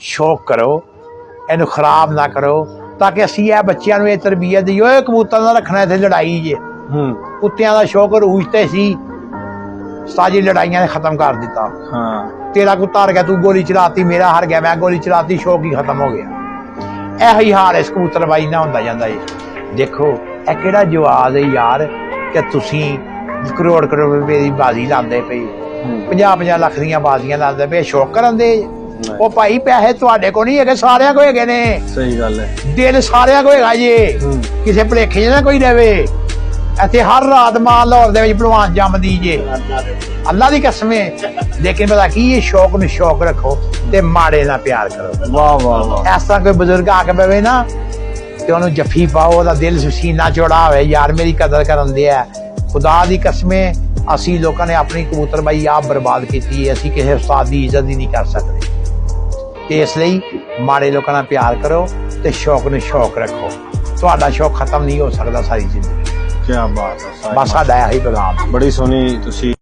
ਸ਼ੌਕ ਕਰੋ ਇਹਨੂੰ ਖਰਾਬ ਨਾ ਕਰੋ ਤਾਂ ਕਿ ਅਸੀਂ ਇਹ ਬੱਚਿਆਂ ਨੂੰ ਇਹ ਤਰਬੀਅਤ ਦਿਓ ਇਹ ਕਬੂਤਰ ਨਾਲ ਰੱਖਣਾ ਇੱਥੇ ਲੜਾਈ ਜੇ। ਹੂੰ। ਕੁੱਤਿਆਂ ਦਾ ਸ਼ੌਕ ਰੂਜ ਤੇ ਸੀ ਸਾਜੀ ਲੜਾਈਆਂ ਨੇ ਖਤਮ ਕਰ ਦਿੱਤਾ। ਹਾਂ। ਤੇਰਾ ਕੁੱਤਾ ਹਾਰ ਗਿਆ ਤੂੰ ਗੋਲੀ ਚਲਾਤੀ ਮੇਰਾ ਹਾਰ ਗਿਆ ਮੈਂ ਗੋਲੀ ਚਲਾਤੀ ਸ਼ੌਕ ਹੀ ਖਤਮ ਹੋ ਗਿਆ। ਇਹੋ ਹੀ ਹਾਲ ਇਸ ਕਬੂਤਰਬਾਈ ਨਾਲ ਹੁੰਦਾ ਜਾਂਦਾ ਏ। ਦੇਖੋ ਇਹ ਕਿਹੜਾ ਜਵਾਬ ਹੈ ਯਾਰ ਕਿ ਤੁਸੀਂ ਕਰੋੜ ਕਰੋੜ ਰੁਪਏ ਦੀ ਬਾਜ਼ੀ ਲਾਉਂਦੇ ਹੂੰ। 50 50 ਲੱਖ ਦੀਆਂ ਬਾਜ਼ੀਆਂ ਲਾਉਂਦੇ ਪਏ ਸ਼ੌਕ ਕਰਨ ਦੇ। ਉਹ ਭਾਈ ਪੈਸੇ ਤੁਹਾਡੇ ਕੋਲ ਨਹੀਂ ਹੈਗੇ ਸਾਰਿਆਂ ਕੋਲ ਹੈਗੇ ਨੇ। ਸਹੀ ਗੱਲ ਹੈ। ਦਿਲ ਸਾਰਿਆਂ ਕੋਲ ਹੈਗਾ ਜੇ। ਕਿਸੇ ਭਲੇਖੇ 'ਚ ਨਾ ਕੋਈ ਰਵੇ। ਇੱਥੇ ਹਰ ਰਾਤ ਮਾਲ ਲਾਹੌਰ ਦੇ ਵਿੱਚ ਭਲਵਾਨ ਜੰਮਦੀ ਜੇ। ਅੱਲਾ ਦੀ ਕਸਮ ਹੈ ਲੇਕਿਨ ਪਤਾ ਕੀ ਇਹ ਸ਼ੌਕ ਨੂੰ ਸ਼ੌਕ ਰੱਖੋ ਤੇ ਮਾੜੇ ਨਾਲ ਪਿਆਰ ਕਰੋ। ਵਾਹ ਵਾਹ ਵਾਹ। ਇਸ ਤਰ੍ਹਾਂ ਕੋਈ ਬਜ਼ੁਰਗ ਆ ਕੇ ਬਵੇ ਨਾ ਤੇ ਉਹਨੂੰ ਜੱਫੀ ਪਾਓ ਉਹਦਾ ਦਿਲ ਸੀਨਾ ਚੌੜਾ ਹੋਵੇ ਯਾਰ ਮੇਰੀ ਕਦਰ ਕਰਨ ਦੇ ਆ ਖੁਦਾ ਦੀ ਕਸਮੇ ਅਸੀਂ ਲੋਕਾਂ ਨੇ ਆਪਣੀ ਕਬੂਤਰਬਾਈ ਆਪ ਬਰਬਾਦ ਕੀਤੀ ਹੈ ਅਸੀਂ ਕਿਸੇ ਉਸਤਾਦ ਦੀ ਇੱਜ਼ਤ ਹੀ ਨਹੀਂ ਕਰ ਸਕਦੇ। ਇਸ ਲਈ ਮਾੜੇ ਲੋਕਾਂ ਨਾਲ ਪਿਆਰ ਕਰੋ ਤੇ ਸ਼ੌਕ ਨੂੰ ਸ਼ੌਕ ਰੱਖੋ। ਤੁਹਾਡਾ ਸ਼ੌਕ ਖਤਮ ਨਹੀਂ ਹੋ ਸਕਦਾ ਸਾਰੀ ਜ਼ਿੰਦਗੀ। ਕੀ ਬਾਤ ਹੈ ਬਸ ਸਾਡਾ ਇਹੀ ਪੈਗਾਮ ਬੜੀ ਸੋਹਣੀ ਤੁਸੀਂ